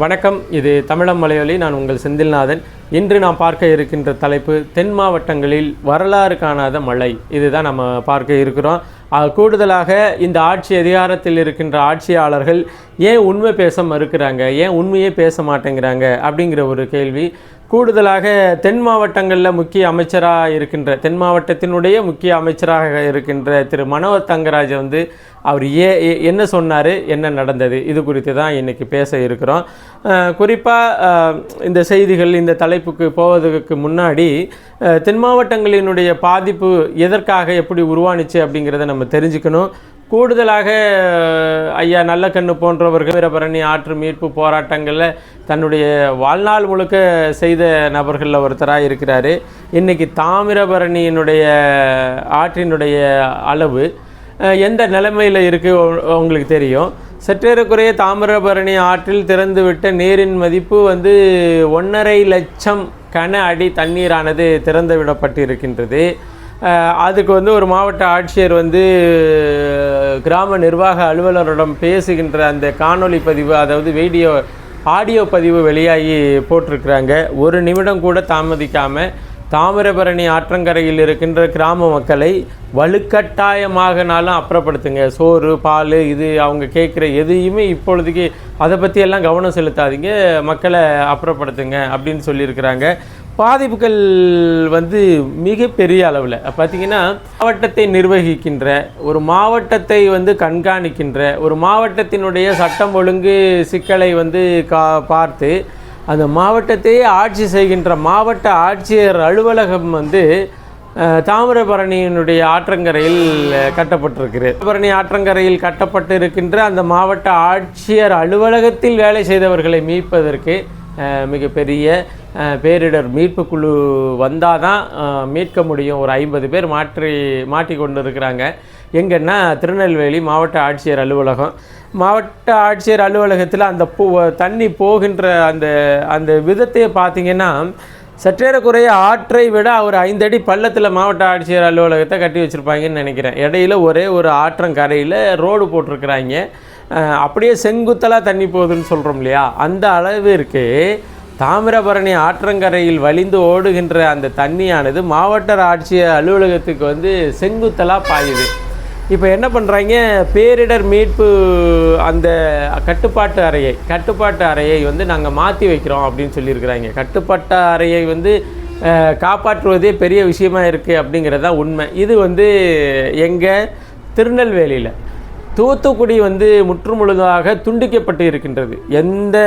வணக்கம். இது தமிழம் மலையொலி. நான் உங்கள் செந்தில்நாதன். இன்று நாம் பார்க்க இருக்கின்ற தலைப்பு தென் மாவட்டங்களில் வரலாறு காணாத மழை. இதுதான் நம்ம பார்க்க இருக்கிறோம். கூடுதலாக இந்த ஆட்சி அதிகாரத்தில் இருக்கின்ற ஆட்சியாளர்கள் ஏன் உண்மை பேச மறுக்கிறாங்க? ஏன் உண்மையே பேச மாட்டேங்கிறாங்க? அப்படிங்கிற ஒரு கேள்வி. கூடுதலாக தென் மாவட்டங்களில் முக்கிய அமைச்சராக இருக்கின்ற தென் மாவட்டத்தினுடைய முக்கிய அமைச்சராக இருக்கின்ற திரு. மனோகர் தங்கராஜ் வந்து அவர் ஏ ஏ- என்ன சொன்னார் என்ன நடந்தது இது குறித்து தான் இன்றைக்கி பேச இருக்கிறோம். குறிப்பாக இந்த செய்திகள் இந்த தலைப்புக்கு போவதற்கு முன்னாடி தென் மாவட்டங்களினுடைய பாதிப்பு எதற்காக எப்படி உருவானுச்சு அப்படிங்கிறத நம்ம தெரிஞ்சுக்கணும். கூடுதலாக ஐயா ஐயா நல்லக்கண்ணு போன்றவர்கள் வீரபரணி ஆற்று மீட்பு போராட்டங்களில் தன்னுடைய வாழ்நாள் முழுக்க செய்த நபர்களில் ஒருத்தராக இருக்கிறார். இன்றைக்கி தாமிரபரணியினுடைய ஆற்றினுடைய அளவு எந்த நிலைமையில் இருக்குது உங்களுக்கு தெரியும். சற்றேறக்குறைய தாமிரபரணி ஆற்றில் திறந்துவிட்ட நீரின் மதிப்பு வந்து ஒன்றரை லட்சம் கன அடி தண்ணீரானது திறந்து விடப்பட்டு இருக்கின்றது அதுக்கு வந்து ஒரு மாவட்ட ஆட்சியர் வந்து கிராம நிர்வாக அலுவலரிடம் பேசுகின்ற அந்த காணொளி பதிவு அதாவது வீடியோ ஆடியோ பதிவு வெளியாகி போட்டிருக்கிறாங்க. ஒரு நிமிடம் கூட தாமதிக்காமல் தாமிரபரணி ஆற்றங்கரையில் இருக்கின்ற கிராம மக்களை வலுக்கட்டாயமாகனாலும் அப்புறப்படுத்துங்க. சோறு பால் இது அவங்க கேட்குற எதையுமே இப்பொழுதுக்கு அதை பற்றியெல்லாம் கவனம் செலுத்தாதீங்க. மக்களை அப்புறப்படுத்துங்க அப்படின்னு சொல்லியிருக்கிறாங்க. பாதிப்புகள் வந்து மிகப்பெரிய அளவில். பார்த்தீங்கன்னா மாவட்டத்தை நிர்வகிக்கின்ற ஒரு மாவட்டத்தை வந்து கண்காணிக்கின்ற ஒரு மாவட்டத்தினுடைய சட்டம் ஒழுங்கு சிக்கலை வந்து கா பார்த்து அந்த மாவட்டத்தையே ஆட்சி செய்கின்ற மாவட்ட ஆட்சியர் அலுவலகம் வந்து தாமிரபரணியினுடைய ஆற்றங்கரையில் கட்டப்பட்டிருக்கிறது. தாமிரபரணி ஆற்றங்கரையில் கட்டப்பட்டு இருக்கின்ற அந்த மாவட்ட ஆட்சியர் அலுவலகத்தில் வேலை செய்தவர்களை மீட்பதற்கு மிகப்பெரிய பேரிடர் மீட்பு குழு வந்தால் தான் மீட்க முடியும். ஒரு ஐம்பது பேர் மாற்றி மாட்டி கொண்டு இருக்கிறாங்க எங்கன்னா திருநெல்வேலி மாவட்ட ஆட்சியர் அலுவலகம். மாவட்ட ஆட்சியர் அலுவலகத்தில் அந்த பூ தண்ணி போகின்ற அந்த அந்த விதத்தையே பார்த்தீங்கன்னா சற்றேறக்குறைய ஆற்றை விட ஒரு ஐந்தடி பள்ளத்தில் மாவட்ட ஆட்சியர் அலுவலகத்தை கட்டி வச்சுருப்பாங்கன்னு நினைக்கிறேன். இடையில ஒரே ஒரு ஆற்றங்கரையில் ரோடு போட்டிருக்கிறாங்க. அப்படியே செங்குத்தலாக தண்ணி போகுதுன்னு சொல்கிறோம் இல்லையா? அந்த அளவிற்கு தாமிரபரணி ஆற்றங்கரையில் வழிந்து ஓடுகின்ற அந்த தண்ணியானது மாவட்ட ஆட்சியர் அலுவலகத்துக்கு வந்து செங்குத்தலாக பாயுது. இப்போ என்ன பண்ணுறாங்க பேரிடர் மீட்பு அந்த கட்டுப்பாட்டு அறையை கட்டுப்பாட்டு அறையை வந்து நாங்கள் மாற்றி வைக்கிறோம் அப்படின்னு சொல்லியிருக்கிறாங்க. கட்டுப்பாட்டு அறையை வந்து காப்பாற்றுவதே பெரிய விஷயமா இருக்குது அப்படிங்கிறது தான் உண்மை. இது வந்து எங்கள் திருநெல்வேலியில். தூத்துக்குடி வந்து முற்றுமுழுதாக துண்டிக்கப்பட்டு இருக்கின்றது. எந்த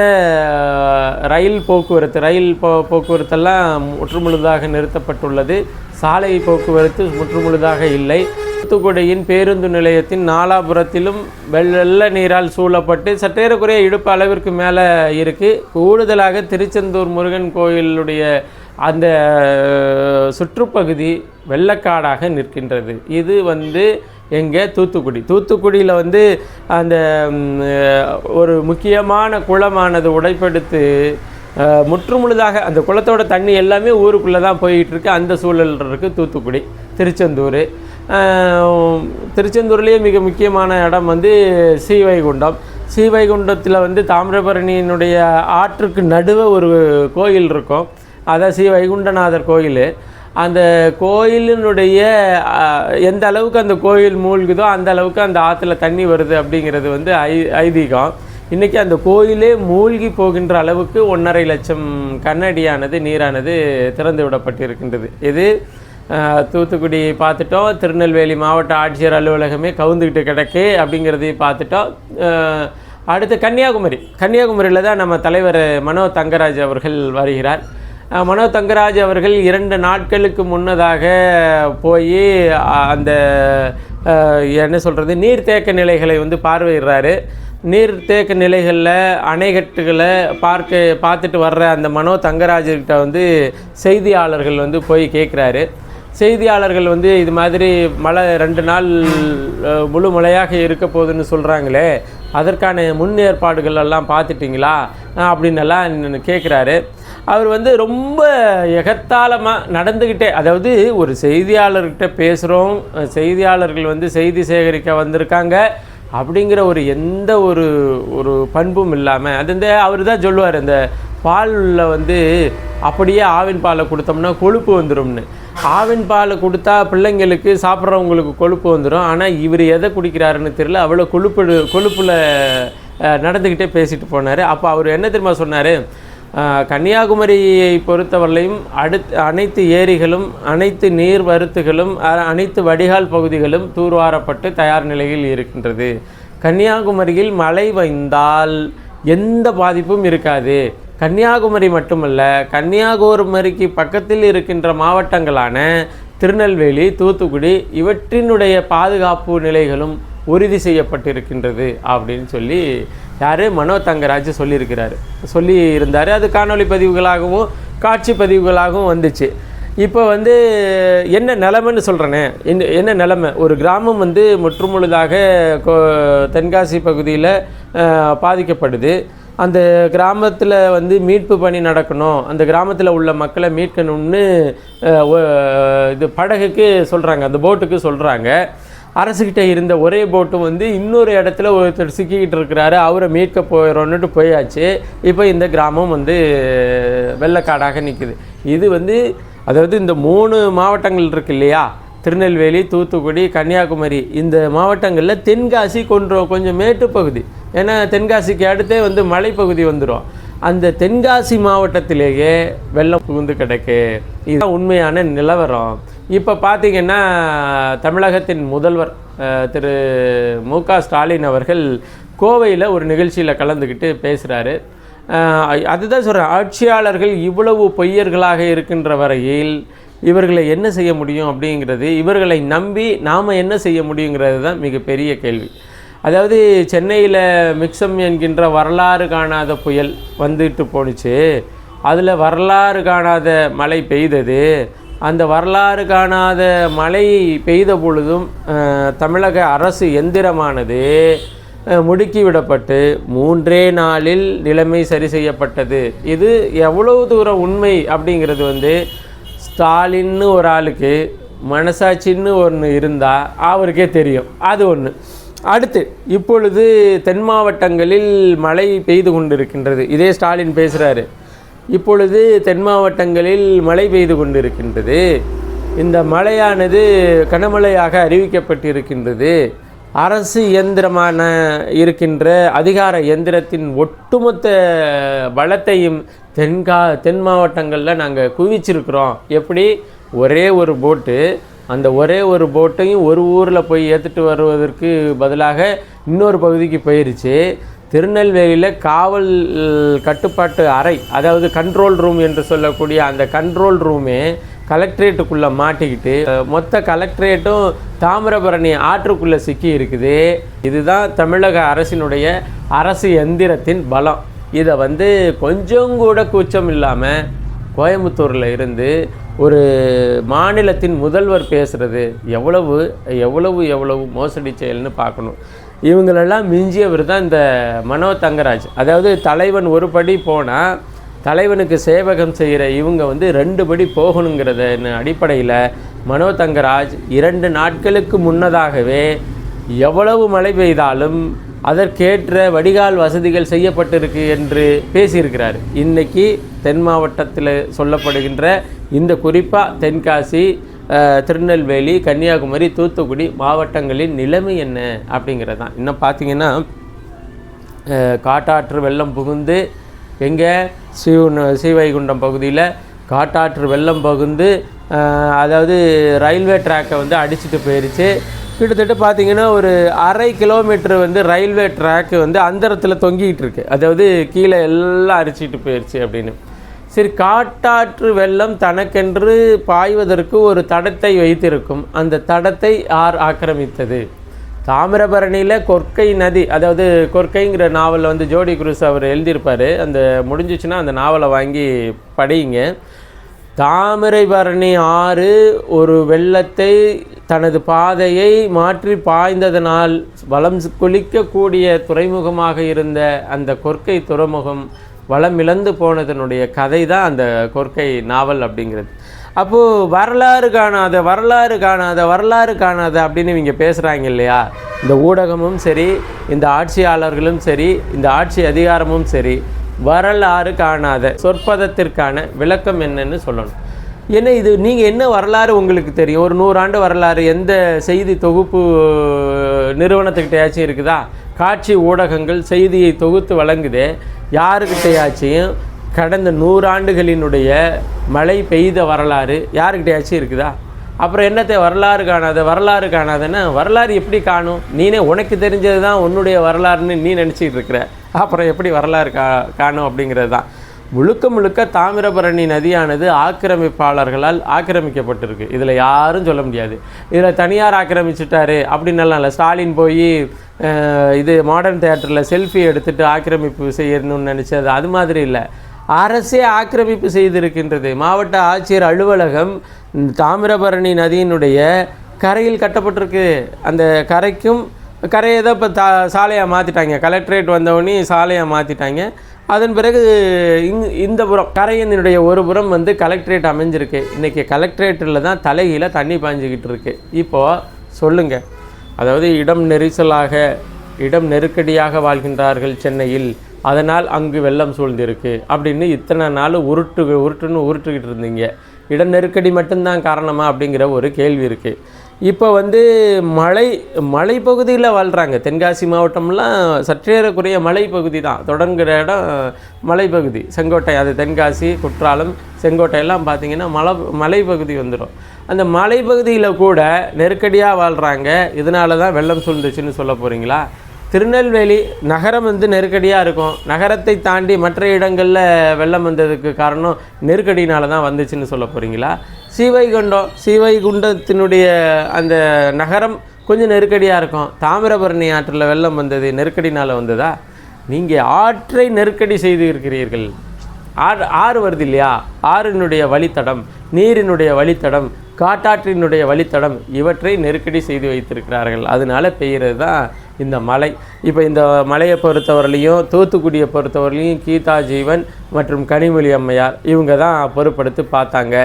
ரயில் போக்குவரத்து ரயில் போ போக்குவரத்தெல்லாம் முற்றுமுழுதாக நிறுத்தப்பட்டுள்ளது. சாலை போக்குவரத்து முற்றுமுழுதாக இல்லை. தூத்துக்குடியின் பேருந்து நிலையத்தின் நாலாபுரத்திலும் வெள்ள நீரால் சூழப்பட்டு சற்றேறக்குறைய இடுப்பு அளவிற்கு மேலே இருக்குது கூடுதலாக திருச்செந்தூர் முருகன் கோயிலுடைய அந்த சுற்றுப்பகுதி வெள்ளக்காடாக நிற்கின்றது. இது வந்து எங்கே? தூத்துக்குடி. தூத்துக்குடியில் வந்து அந்த ஒரு முக்கியமான குளமானது உடைப்படுத்து முற்றுமுழுதாக அந்த குளத்தோட தண்ணி எல்லாமே ஊருக்குள்ளே தான் போயிட்டுருக்கு. அந்த சூழல் இருக்குது தூத்துக்குடி திருச்செந்தூர். திருச்செந்தூர்லேயே மிக முக்கியமான இடம் வந்து ஸ்ரீவைகுண்டம். ஸ்ரீவைகுண்டத்தில் வந்து தாமிரபரணியினுடைய ஆற்றுக்கு நடுவே ஒரு கோயில் இருக்கும். அதான் ஸ்ரீ வைகுண்டநாதர் கோயில். அந்த கோயிலினுடைய எந்த அளவுக்கு அந்த கோயில் மூழ்குதோ அந்த அளவுக்கு அந்த ஆற்றுல தண்ணி வருது அப்படிங்கிறது வந்து ஐ ஐதீகம். இன்றைக்கி அந்த கோயிலே மூழ்கி போகின்ற அளவுக்கு ஒன்றரை லட்சம் கண்ணடியானது நீரானது திறந்து விடப்பட்டிருக்கின்றது. இது தூத்துக்குடி பார்த்துட்டோம் திருநெல்வேலி மாவட்ட ஆட்சியர் அலுவலகமே கவுந்துக்கிட்டு கிடக்கு அப்படிங்கிறதையும் பார்த்துட்டோம். அடுத்து கன்னியாகுமரி. கன்னியாகுமரியில் தான் நம்ம தலைவர் மனோ தங்கராஜ் அவர்கள் வருகிறார். மனோ தங்கராஜ் அவர்கள் இரண்டு நாட்களுக்கு முன்னதாக போய் அந்த என்ன சொல்கிறது நீர்த்தேக்க நிலைகளை வந்து பார்வையிடுறாரு. நீர்த்தேக்க நிலைகளில் அணைக்கட்டுகளை பார்க்க பார்த்துட்டு வர்ற அந்த மனோ தங்கராஜர்கிட்ட வந்து செய்தியாளர்கள் வந்து போய் கேட்குறாரு. செய்தியாளர்கள் வந்து இது மாதிரி மழை ரெண்டு நாள் முழு மழையாக இருக்க போகுதுன்னு சொல்கிறாங்களே அதற்கான முன்னேற்பாடுகள் எல்லாம் பார்த்துட்டிங்களா அஹ், அப்படின்னு எல்லாம் கேட்குறாரு. அவர் வந்து ரொம்ப எகத்தாளமாக நடந்துக்கிட்டே அதாவது ஒரு செய்தியாளர்கிட்ட பேசுகிறோம் செய்தியாளர்கள் வந்து செய்தி சேகரிக்க வந்திருக்காங்க அப்படிங்கிற ஒரு எந்த ஒரு ஒரு பண்பும் இல்லாமல் அது இந்த அவர் தான் சொல்லுவார் இந்த பாலில் வந்து அப்படியே ஆவின் பாலை கொடுத்தோம்னா கொழுப்பு வந்துடும்னு ஆவின் பாலை கொடுத்தா பிள்ளைங்களுக்கு சாப்பிட்றவங்களுக்கு கொழுப்பு வந்துடும் ஆனால் இவர் எதை குடிக்கிறாருன்னு தெரியல அவ்வளோ கொழுப்பு கொழுப்பில் நடந்துக்கிட்டே பேசிட்டு போனார். அப்போ அவர் என்ன தெரியுமா சொன்னார்? கன்னியாகுமரியை பொறுத்தவரையும் அடுத்து அனைத்து ஏரிகளும் அனைத்து நீர் வருத்துகளும் அனைத்து வடிகால் பகுதிகளும் தூர்வாரப்பட்டு தயார் நிலையில் இருக்கின்றது. கன்னியாகுமரியில் மழை வைந்தால் எந்த பாதிப்பும் இருக்காது. கன்னியாகுமரி மட்டுமல்ல கன்னியாகுமரிக்கு பக்கத்தில் இருக்கின்ற மாவட்டங்களான திருநெல்வேலி தூத்துக்குடி இவற்றினுடைய பாதுகாப்பு நிலைகளும் உறுதி செய்யப்பட்டிருக்கின்றது அப்படின்னு சொல்லி யார்? மனோ தங்கராஜ் சொல்லியிருக்கிறாரு. சொல்லி இருந்தார் அது காணொலி பதிவுகளாகவும் காட்சி பதிவுகளாகவும் வந்துச்சு. இப்போ வந்து என்ன நிலமைன்னு சொல்கிறேனே என்ன என்ன நிலமை? ஒரு கிராமம் வந்து முற்றுமுழுதாக தென்காசி பகுதியில் பாதிக்கப்படுது. அந்த கிராமத்தில் வந்து மீட்பு பணி நடக்கணும். அந்த கிராமத்தில் உள்ள மக்களை மீட்கணும்னு இது படகுக்கு சொல்கிறாங்க அந்த போட்டுக்கு சொல்கிறாங்க அரசுக்கிட்ட இருந்த ஒரே போட்டு வந்து இன்னொரு இடத்துல ஒருத்தர் சிக்கிக்கிட்டு இருக்கிறாரு அவரை மீட்க போயிடறோன்னுட்டு போயாச்சு. இப்போ இந்த கிராமம் வந்து வெள்ளக்காடாக நிற்குது இது வந்து அதாவது இந்த மூணு மாவட்டங்கள் இருக்கு இல்லையா? திருநெல்வேலி தூத்துக்குடி கன்னியாகுமரி. இந்த மாவட்டங்களில் தென்காசி கொஞ்சம் கொஞ்சம் மேட்டுப்பகுதி ஏன்னா தென்காசிக்கு அடுத்தே வந்து மலைப்பகுதி வந்துடும் அந்த தென்காசி மாவட்டத்திலேயே வெள்ளம் புகுந்து கிடக்கு. இதுதான் உண்மையான நிலவரம். இப்போ பார்த்தீங்கன்னா தமிழகத்தின் முதல்வர் திரு மு க ஸ்டாலின் அவர்கள் கோவையில் ஒரு நிகழ்ச்சியில் கலந்துக்கிட்டு பேசுகிறாரு அதுதான் சொல்கிறேன் ஆட்சியாளர்கள் இவ்வளவு பொய்யர்களாக இருக்கின்ற வரையில் இவர்களை என்ன செய்ய முடியும் அப்படிங்கிறது இவர்களை நம்பி நாம் என்ன செய்ய முடியுங்கிறது தான் மிகப்பெரிய கேள்வி. அதாவது சென்னையில் மிக்சம் என்கின்ற வரலாறு காணாத புயல் வந்துட்டு போணுச்சு. அதில் வரலாறு காணாத மழை பெய்தது. அந்த வரலாறு காணாத மழை பெய்த பொழுதும் தமிழக அரசு எந்திரமானது முடுக்கிவிடப்பட்டு முடுக்கி விடப்பட்டு மூன்றே நாளில் நிலைமை சரி செய்யப்பட்டது. இது எவ்வளவு தூரம் உண்மை அப்படிங்கிறது வந்து ஸ்டாலின்னு ஒரு ஆளுக்கு மனசாட்சின்னு ஒன்று இருந்தால் அவருக்கே தெரியும். அது ஒன்று அடுத்து இப்பொழுது தென் மாவட்டங்களில் மழை பெய்து கொண்டிருக்கின்றது. இதே ஸ்டாலின் பேசுகிறாரு இப்பொழுது தென் மாவட்டங்களில் மழை பெய்து கொண்டிருக்கின்றது. இந்த மழையானது கனமழையாக அறிவிக்கப்பட்டிருக்கின்றது. அரசு இயந்திரமான இருக்கின்ற அதிகார இயந்திரத்தின் ஒட்டுமொத்த பலத்தையும் தென்கா தென் மாவட்டங்களில் நாங்கள் குவிச்சிருக்கிறோம். எப்படி? ஒரே ஒரு போட்டு அந்த ஒரே ஒரு போட்டையும் ஒரு ஊரில் போய் ஏற்றுட்டு வருவதற்கு பதிலாக இன்னொரு பகுதிக்கு போயிருச்சு. திருநெல்வேலியில் காவல் கட்டுப்பாட்டு அறை அதாவது கண்ட்ரோல் ரூம் என்று சொல்லக்கூடிய அந்த கண்ட்ரோல் ரூமே கலெக்ட்ரேட்டுக்குள்ளே மாட்டிக்கிட்டு மொத்த கலெக்ட்ரேட்டும் தாமிரபரணி ஆற்றுக்குள்ளே சிக்கி இருக்குது. இதுதான் தமிழக அரசினுடைய அரசு எந்திரத்தின் பலம். இதை வந்து கொஞ்சம் கூட கூச்சம் இல்லாமல் கோயம்புத்தூரில் இருந்து ஒரு மாநிலத்தின் முதல்வர் பேசுகிறது எவ்வளவு எவ்வளவு எவ்வளவு மோசடி செயல்னு பார்க்கணும். இவங்களெல்லாம் மிஞ்சியவர் தான் இந்த மனோ தங்கராஜ். அதாவது தலைவன் ஒரு படி போனால் தலைவனுக்கு சேவகம் செய்கிற இவங்க வந்து ரெண்டு படி போகணுங்கிறத அடிப்படையில் மனோ தங்கராஜ் இரண்டு நாட்களுக்கு முன்னதாகவே எவ்வளவு மழை பெய்தாலும் அதற்கேற்ற வடிகால் வசதிகள் செய்யப்பட்டிருக்கு என்று பேசியிருக்கிறார். இன்றைக்கி தென் மாவட்டத்தில் சொல்லப்படுகின்ற இந்த குறிப்பாக தென்காசி திருநெல்வேலி கன்னியாகுமரி தூத்துக்குடி மாவட்டங்களின் நிலைமை என்ன அப்படிங்கிறது தான் இன்னும் பார்த்தீங்கன்னா காட்டாற்று வெள்ளம் புகுந்து எங்கே? ஸ்ரீ ஸ்ரீவைகுண்டம் பகுதியில் காட்டாற்று வெள்ளம் பகுந்து அதாவது ரயில்வே ட்ராக்கை வந்து அடிச்சிட்டு போயிடுச்சு கிட்டத்தட்ட பார்த்திங்கன்னா ஒரு அரை கிலோமீட்டர் வந்து ரயில்வே ட்ராக்கு வந்து அந்தரத்தில் தொங்கிக்கிட்டு இருக்கு. அதாவது கீழே எல்லாம் அரிச்சிட்டு போயிருச்சு அப்படின்னு. சரி காட்டாற்று வெள்ளம் தனக்கென்று பாய்வதற்கு ஒரு தடத்தை வைத்திருக்கும். அந்த தடத்தை ஆர் ஆக்கிரமித்தது? தாமிரபரணியில் கொற்கை நதி அதாவது கொற்கைங்கிற நாவலில் வந்து ஜோடி குருஸ் அவர் எழுதியிருப்பார். அந்த முடிஞ்சிச்சுன்னா அந்த நாவலை வாங்கி படியுங்க. தாமிரைபரணி ஆறு ஒரு வெள்ளத்தை தனது பாதையை மாற்றி பாய்ந்ததனால் வளம் குளிக்கக்கூடிய துறைமுகமாக இருந்த அந்த கொற்கை துறைமுகம் வளமிழந்து போனதனுடைய கதை தான் அந்த கொற்கை நாவல் அப்படிங்கிறது. அப்போது வரலாறு காணாத வரலாறு காணாத வரலாறு காணாத அப்படின்னு இவங்க பேசுகிறாங்க இல்லையா? இந்த ஊடகமும் சரி இந்த ஆட்சியாளர்களும் சரி இந்த ஆட்சி அதிகாரமும் சரி வரலாறு காணாத சொற்பதத்திற்கான விளக்கம் என்னன்னு சொல்லணும். ஏன்னா இது நீங்கள் என்ன வரலாறு உங்களுக்கு தெரியும்? ஒரு நூறாண்டு வரலாறு எந்த செய்தி தொகுப்பு நிறுவனத்துக்கிட்டையாச்சும் இருக்குதா? காட்சி ஊடகங்கள் செய்தியை தொகுத்து வழங்குதே. யாருக்கிட்டையாச்சும் கடந்த நூறாண்டுகளினுடைய மழை பெய்த வரலாறு யாருக்கிட்டையாச்சும் இருக்குதா? அப்புறம் என்னத்தை வரலாறு காணாத வரலாறு காணாதன்னா வரலாறு எப்படி காணும்? நீனே உனக்கு தெரிஞ்சது தான் உன்னுடைய வரலாறுன்னு நீ நினச்சிட்டு இருக்கிற. அப்புறம் எப்படி வரலாறு கா காணும் அப்படிங்கிறது தான் முழுக்க முழுக்க தாமிரபரணி நதியானது ஆக்கிரமிப்பாளர்களால் ஆக்கிரமிக்கப்பட்டிருக்கு. இதில் யாரும் சொல்ல முடியாது. இதில் தனியார் ஆக்கிரமிச்சிட்டாரு அப்படின்னலாம் இல்லை. ஸ்டாலின் போய் இது மாடர்ன் தேட்டரில் செல்ஃபி எடுத்துட்டு ஆக்கிரமிப்பு செய்யணும்னு நினச்சது. அது மாதிரி இல்லை. அரசே ஆக்கிரமிப்பு செய்திருக்கின்றது. மாவட்ட ஆட்சியர் அலுவலகம் தாமிரபரணி நதியினுடைய கரையில் கட்டப்பட்டிருக்கு. அந்த கரைக்கும் கரையை தான் இப்போ தா சாலையாக மாற்றிட்டாங்க கலெக்டரேட் வந்தவொடனே சாலையாக மாற்றிட்டாங்க அதன் பிறகு இங் இந்த புறம் கரையினுடைய ஒரு புறம் வந்து கலெக்டரேட் அமைஞ்சிருக்கு. இன்றைக்கி கலெக்டரேட்டில் தான் தலைகீழ தண்ணி பாஞ்சிக்கிட்டு இருக்கு. இப்போது சொல்லுங்கள் அதாவது இடம் நெரிசலாக இடம் நெருக்கடியாக வாழ்கின்றார்கள் சென்னையில். அதனால் அங்கு வெள்ளம் சூழ்ந்திருக்கு. அப்படின்னு இத்தனை நாள் உருட்டு உருட்டுன்னு உருட்டுக்கிட்டு இருந்தீங்க. இட நெருக்கடி மட்டும்தான் காரணமா அப்படிங்கிற ஒரு கேள்வி இருக்குது இப்போ வந்து மலை மலைப்பகுதியில் வாழ்கிறாங்க தென்காசி மாவட்டம்லாம் சற்றேறக்குறைய மலைப்பகுதி தான். தொடங்குகிற இடம் மலைப்பகுதி. செங்கோட்டை அது தென்காசி குற்றாலம் செங்கோட்டையெல்லாம் பார்த்திங்கன்னா மலை மலைப்பகுதி வந்துடும். அந்த மலைப்பகுதியில் கூட நெருக்கடியாக வாழ்கிறாங்க இதனால தான் வெள்ளம் சூழ்ந்துச்சுன்னு சொல்ல போகிறீங்களா திருநெல்வேலி நகரம் வந்து நெருக்கடியாக இருக்கும். நகரத்தை தாண்டி மற்ற இடங்களில் வெள்ளம் வந்ததுக்கு காரணம் நெருக்கடினால தான் வந்துச்சுன்னு சொல்ல போகிறீங்களா சீவைகுண்டம் சீவைகுண்டத்தினுடைய அந்த நகரம் கொஞ்சம் நெருக்கடியாக இருக்கும். தாமிரபரணி ஆற்றில் வெள்ளம் வந்தது நெருக்கடினால் வந்ததா? நீங்கள் ஆற்றை நெருக்கடி செய்து இருக்கிறீர்கள். ஆறு ஆறு வருது இல்லையா? ஆறினுடைய வழித்தடம் நீரினுடைய வழித்தடம் காட்டாற்றினுடைய வழித்தடம் இவற்றை நெருக்கடி செய்து வைத்திருக்கிறார்கள். அதனால் பெய்கிறது தான் இந்த மலை. இப்போ இந்த மலையை பொறுத்தவரையிலையும் தூத்துக்குடியை பொறுத்தவரையிலையும் கீதா ஜீவன் மற்றும் கனிமொழி அம்மையார் இவங்க தான் பொறுப்படுத்தி பார்த்தாங்க.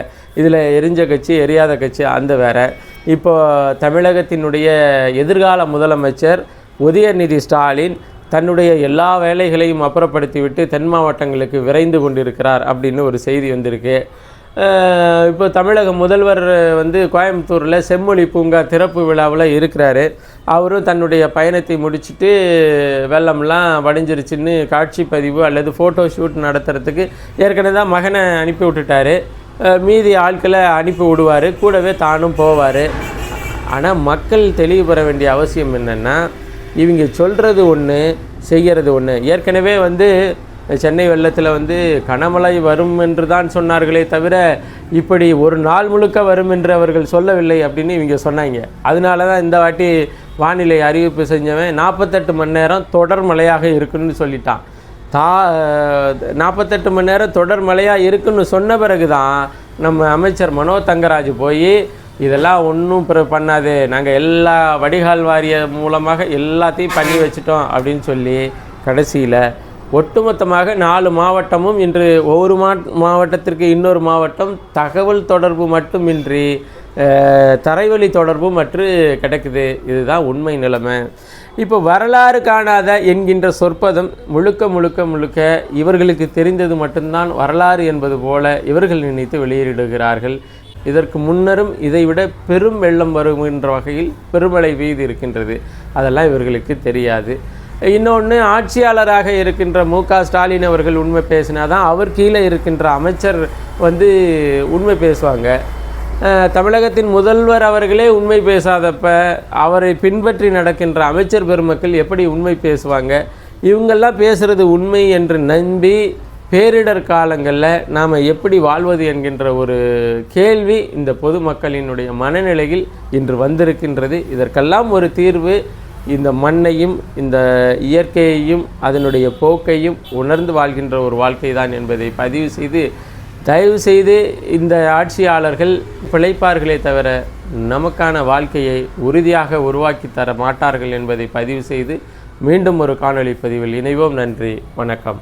இதில் எரிஞ்ச கட்சி எரியாத கட்சி அந்த வேற. இப்போது தமிழகத்தினுடைய எதிர்கால முதலமைச்சர் உதயநிதி ஸ்டாலின் தன்னுடைய எல்லா வேலைகளையும் அப்புறப்படுத்திவிட்டு தென் மாவட்டங்களுக்கு விரைந்து கொண்டிருக்கிறார் அப்படின்னு ஒரு செய்தி வந்திருக்கு. இப்போ தமிழக முதல்வர் வந்து கோயம்புத்தூரில் செம்மொழி பூங்கா திறப்பு விழாவில் இருக்கிறாரு. அவரும் தன்னுடைய பயணத்தை முடிச்சுட்டு வெள்ளம்லாம் வடிஞ்சிருச்சுன்னு காட்சி பதிவு அல்லது ஃபோட்டோ ஷூட் நடத்துறதுக்கு ஏற்கனவே தான் மகனை அனுப்பி விட்டுட்டாரு. மீதி ஆட்களை அனுப்பி விடுவார். கூடவே தானும் போவார். ஆனால் மக்கள் தெளிவு பெற வேண்டிய அவசியம் என்னென்னா இவங்க சொல்கிறது ஒன்று செய்கிறது ஒன்று ஏற்கனவே வந்து சென்னை வெள்ளத்தில் வந்து கனமழை வரும் என்று தான் சொன்னார்களே தவிர இப்படி ஒரு நாள் முழுக்க வரும் என்று அவர்கள் சொல்லவில்லை அப்படின்னு இவங்க சொன்னாங்க. அதனால தான் இந்த வாட்டி வானிலை அறிவிப்பு செஞ்சவன் நாற்பத்தெட்டு மணி நேரம் தொடர் மழையாக இருக்குன்னு சொல்லிட்டான். தா நாற்பத்தெட்டு மணி நேரம் தொடர் மழையாக இருக்குன்னு சொன்ன பிறகு தான் நம்ம அமைச்சர் மனோ தங்கராஜ் போய் இதெல்லாம் ஒன்றும் பிற பண்ணாது. நாங்கள் எல்லா வடிகால் வாரிய மூலமாக எல்லாத்தையும் பண்ணி வச்சிட்டோம் அப்படின்னு சொல்லி கடைசியில் ஒட்டுமொத்தமாக நாலு மாவட்டமும் இன்று ஒவ்வொரு மா மாவட்டத்திற்கு இன்னொரு மாவட்டம் தகவல் தொடர்பு மட்டுமின்றி தரைவழி தொடர்பு மற்று கிடைக்குது. இதுதான் உண்மை நிலைமை. இப்போ வரலாறு காணாத என்கின்ற சொற்பதம் முழுக்க முழுக்க முழுக்க இவர்களுக்கு தெரிந்தது மட்டும்தான் வரலாறு என்பது போல இவர்கள் நினைத்து வெளியிடுகிறார்கள் இதற்கு முன்னரும் இதைவிட பெரும் வெள்ளம் வருகின்ற வகையில் பெருமழை பெய்து இருக்கின்றது. அதெல்லாம் இவர்களுக்கு தெரியாது. இன்னொன்று ஆட்சியாளராக இருக்கின்ற மு க. ஸ்டாலின் அவர்கள் உண்மை பேசினா தான் அவர் கீழே இருக்கின்ற அமைச்சர் வந்து உண்மை பேசுவாங்க. தமிழகத்தின் முதல்வர் அவர்களே உண்மை பேசாதப்ப அவரை பின்பற்றி நடக்கின்ற அமைச்சர் பெருமக்கள் எப்படி உண்மை பேசுவாங்க? இவங்கெல்லாம் பேசுகிறது உண்மை என்று நம்பி பேரிடர் காலங்களில் நாம் எப்படி வாழ்வது என்கின்ற ஒரு கேள்வி இந்த பொதுமக்களினுடைய மனநிலையில் இன்று வந்திருக்கின்றது. இதற்கெல்லாம் ஒரு தீர்வு. இந்த மண்ணையும் இந்த இயற்கையையும் அதனுடைய போக்கையும் உணர்ந்து வாழ்கின்ற ஒரு வாழ்க்கை தான் என்பதை பதிவு செய்து தயவு செய்து இந்த ஆட்சியாளர்கள் பிழைப்பார்களே தவிர நமக்கான வாழ்க்கையை உறுதியாக உருவாக்கி தர மாட்டார்கள் என்பதை பதிவு செய்து மீண்டும் ஒரு காணொளி பதிவில் இணைவோம். நன்றி வணக்கம்.